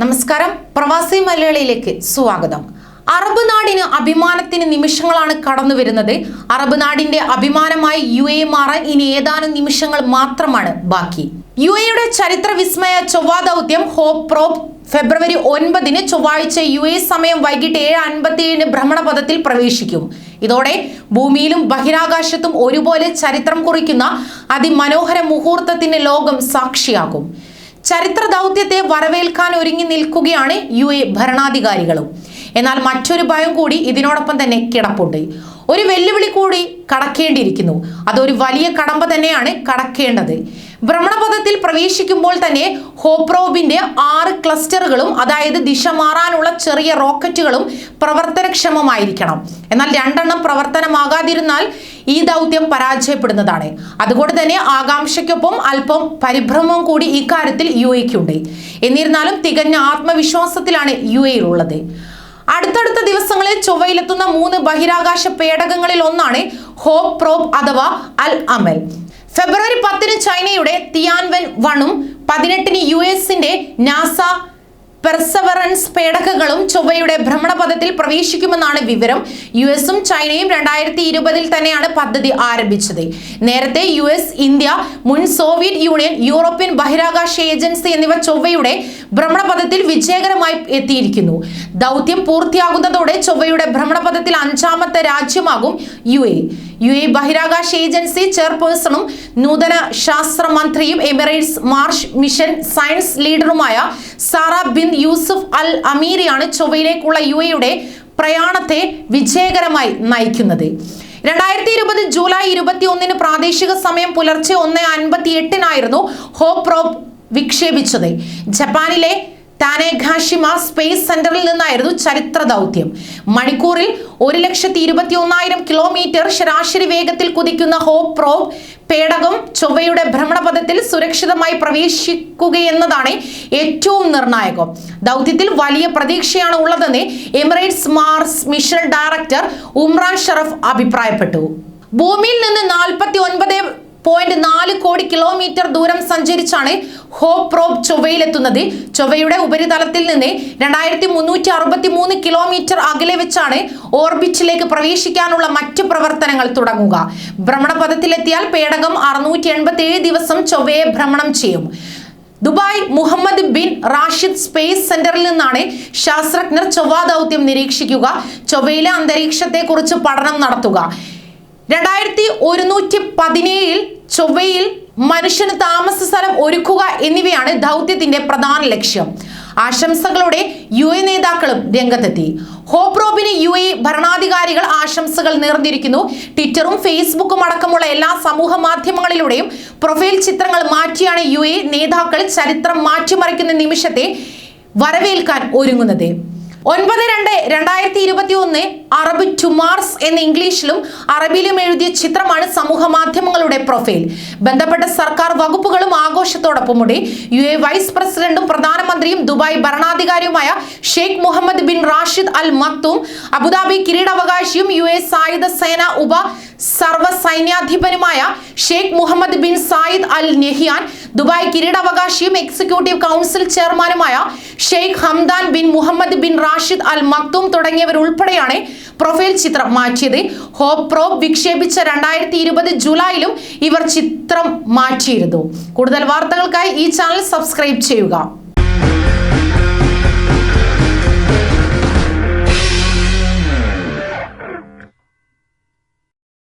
നമസ്കാരം. പ്രവാസി മലയാളിയിലേക്ക് സ്വാഗതം. അറബ് നാടിന് അഭിമാനത്തിന് നിമിഷങ്ങളാണ് കടന്നു വരുന്നത്. അറബ് നാടിന്റെ അഭിമാനമായി യു എ മാറാൻ ഇനി ഏതാനും നിമിഷങ്ങൾ മാത്രമാണ് ബാക്കി. യു എയുടെ ചരിത്ര വിസ്മയ ചൊവ്വാ ദൗത്യം ഹോപ്പ് പ്രോബ് ഫെബ്രുവരി ഒൻപതിന് ചൊവ്വാഴ്ച യു എ സമയം വൈകിട്ട് ഏഴ് അൻപത്തിയേഴിന് ഭ്രമണപഥത്തിൽ പ്രവേശിക്കും. ഇതോടെ ഭൂമിയിലും ബഹിരാകാശത്തും ഒരുപോലെ ചരിത്രം കുറിക്കുന്ന അതിമനോഹര മുഹൂർത്തത്തിന് ലോകം സാക്ഷിയാകും. ചരിത്ര ദൗത്യത്തെ വരവേൽക്കാൻ ഒരുങ്ങി നിൽക്കുകയാണ് യു എ ഭരണാധികാരികളും. എന്നാൽ മറ്റൊരു ഭയം കൂടി ഇതിനോടൊപ്പം തന്നെ കിടപ്പുണ്ട്. ഒരു വെല്ലുവിളി കൂടി കടക്കേണ്ടിയിരിക്കുന്നു. അതൊരു വലിയ കടമ്പ തന്നെയാണ് കടക്കേണ്ടത്. ഭ്രമണപഥത്തിൽ പ്രവേശിക്കുമ്പോൾ തന്നെ ഹോപ്രോബിന്റെ ആറ് ക്ലസ്റ്ററുകളും അതായത് ദിശ മാറാനുള്ള ചെറിയ റോക്കറ്റുകളും പ്രവർത്തനക്ഷമമായിരിക്കണം. എന്നാൽ രണ്ടെണ്ണം പ്രവർത്തനമാകാതിരുന്നാൽ ഈ ദൗത്യം പരാജയപ്പെടുന്നതാണ്. അതുകൊണ്ട് തന്നെ ആകാംക്ഷയ്ക്കൊപ്പം അല്പം പരിഭ്രമവും കൂടി ഇക്കാര്യത്തിൽ യു എക്കുണ്ട് എന്നിരുന്നാലും തികഞ്ഞ ആത്മവിശ്വാസത്തിലാണ് യു എയിലുള്ളത് അടുത്തടുത്ത ദിവസങ്ങളിൽ ചൊവ്വയിലെത്തുന്ന മൂന്ന് ബഹിരാകാശ പേടകങ്ങളിൽ ഒന്നാണ് ഹോപ്പ് പ്രോബ് അഥവാ അൽ അമൽ. ഫെബ്രുവരി പത്തിന് ചൈനയുടെ തിയാൻവെൻ വണും പതിനെട്ടിന് യു എസിന്റെ നാസ പെർസവറൻസ് പേടകങ്ങളും ചൊവ്വയുടെ ഭ്രമണപഥത്തിൽ പ്രവേശിക്കുമെന്നാണ് വിവരം. യു എസും ചൈനയും രണ്ടായിരത്തി ഇരുപതിൽ തന്നെയാണ് പദ്ധതി ആരംഭിച്ചത്. നേരത്തെ യു എസ് ഇന്ത്യ മുൻ സോവിയറ്റ് യൂണിയൻ യൂറോപ്യൻ ബഹിരാകാശ ഏജൻസി എന്നിവ ചൊവ്വയുടെ ഭ്രമണപഥത്തിൽ വിജയകരമായി എത്തിയിരിക്കുന്നു. ദൗത്യം പൂർത്തിയാകുന്നതോടെ ചൊവ്വയുടെ ഭ്രമണപഥത്തിൽ അഞ്ചാമത്തെ രാജ്യമാകും യു യു എ ബഹിരാകാശ ഏജൻസി ചെയർപേഴ്സണും നൂതന ശാസ്ത്ര മന്ത്രിയും എമിറേറ്റ്സ് മാർഷ് മിഷൻ സയൻസ് ലീഡറുമായ സാറ ബിൻ യൂസുഫ് അൽ അമീരിയാണ് ചൊവ്വയിലേക്കുള്ള യു എയുടെ പ്രയാണത്തെ വിജയകരമായി നയിക്കുന്നത്. രണ്ടായിരത്തി ഇരുപത് ജൂലൈ ഇരുപത്തി ഒന്നിന് പ്രാദേശിക സമയം പുലർച്ചെ ഒന്ന് അൻപത്തി എട്ടിനായിരുന്നു ഹോപ്രോപ് വിക്ഷേപിച്ചത്. ജപ്പാനിലെ താനേഘാഷിമ സ്പേസ് സെന്ററിൽ നിന്നായിരുന്നു ചരിത്ര ദൗത്യം. മണിക്കൂറിൽ ഒരു ലക്ഷത്തി ഇരുപത്തി ഒന്നായിരം കിലോമീറ്റർ ശരാശരി വേഗത്തിൽ കുതിക്കുന്ന ഹോപ്പ് പ്രോബ് പേടകം ചൊവ്വയുടെ ഭ്രമണപഥത്തിൽ സുരക്ഷിതമായി പ്രവേശിക്കുകയെന്നതാണ് ഏറ്റവും നിർണായകം. ദൗത്യത്തിൽ വലിയ പ്രതീക്ഷയാണ് ഉള്ളതെന്ന് Emirates Mars mission director Omran Sharaf അഭിപ്രായപ്പെട്ടു. ഭൂമിയിൽ നിന്ന് നാൽപ്പത്തി ഒൻപത് പോയിന്റ് നാല് കോടി കിലോമീറ്റർ ദൂരം സഞ്ചരിച്ചാണ് ഹോപ്പ് പ്രോബ് ചൊവ്വയിലെത്തുന്നത്. ചൊവ്വയുടെ ഉപരിതലത്തിൽ നിന്ന് രണ്ടായിരത്തി മുന്നൂറ്റി അറുപത്തി മൂന്ന് കിലോമീറ്റർ അകലെ വെച്ചാണ് ഓർബിറ്റിലേക്ക് പ്രവേശിക്കാനുള്ള മറ്റ് പ്രവർത്തനങ്ങൾ തുടങ്ങുക. ഭ്രമണപഥത്തിലെത്തിയാൽ പേടകം അറുന്നൂറ്റി എൺപത്തി ഏഴ് ദിവസം ചൊവ്വയെ ഭ്രമണം ചെയ്യും. Dubai Mohammed bin Rashid space സെന്ററിൽ നിന്നാണ് ശാസ്ത്രജ്ഞർ ചൊവ്വ ദൗത്യം നിരീക്ഷിക്കുക. ചൊവ്വയിലെ അന്തരീക്ഷത്തെക്കുറിച്ച് പഠനം നടത്തുക. രണ്ടായിരത്തി ഒരുന്നൂറ്റി പതിനേഴിൽ ചൊവ്വയിൽ മനുഷ്യന് താമസ സ്ഥലം ഒരുക്കുക എന്നിവയാണ് ദൗത്യത്തിന്റെ പ്രധാന ലക്ഷ്യം. ആശംസകളോടെ യു എ നേതാക്കളും രംഗത്തെത്തി. ഹോപ്രോബിന് യു എ ഭരണാധികാരികൾ ആശംസകൾ നേർന്നിരിക്കുന്നു. ട്വിറ്ററും ഫേസ്ബുക്കും അടക്കമുള്ള എല്ലാ സമൂഹ മാധ്യമങ്ങളിലൂടെയും പ്രൊഫൈൽ ചിത്രങ്ങൾ മാറ്റിയാണ് യു എ നേതാക്കൾ ചരിത്രം മാറ്റിമറിക്കുന്ന നിമിഷത്തെ വരവേൽക്കാൻ ഒരുങ്ങുന്നത്. ഒൻപത് രണ്ട് രണ്ടായിരത്തി ഇരുപത്തി ഒന്ന് അറബ് ടുമാർസ് എന്ന ഇംഗ്ലീഷിലും അറബിയിലും എഴുതിയ ചിത്രമാണ് സമൂഹ മാധ്യമങ്ങളുടെ പ്രൊഫൈൽ. ബന്ധപ്പെട്ട സർക്കാർ വകുപ്പുകളും ആഘോഷത്തോടൊപ്പമുണ്ട്. യു എ വൈസ് പ്രസിഡന്റും പ്രധാനമന്ത്രിയും Dubai ഭരണാധികാരിയുമായ Sheikh Mohammed bin Rashid Al മത്തും Abu Dhabi കിരീടാവകാശിയും യു എ സായുധ സേന ഉപ സർവ സൈന്യാധിപനുമായ Sheikh Mohammed bin Zayed Al Nahyan Dubai കിരീടാവകാശിയും executive council ചെയർമാനുമായ Sheikh Hamdan bin Mohammed bin Rashid Al Maktoum തുടങ്ങിയവരുൾപ്പെടെയാണ് profile ചിത്രം മാറ്റിയത്. ഹോപ്പ് പ്രോബ് വിക്ഷേപിച്ച രണ്ടായിരത്തി ഇരുപത് ജൂലൈയിലും ഇവർ ചിത്രം മാറ്റിയിരുന്നു. കൂടുതൽ വാർത്തകൾക്കായി ഈ ചാനൽ സബ്സ്ക്രൈബ് ചെയ്യുക.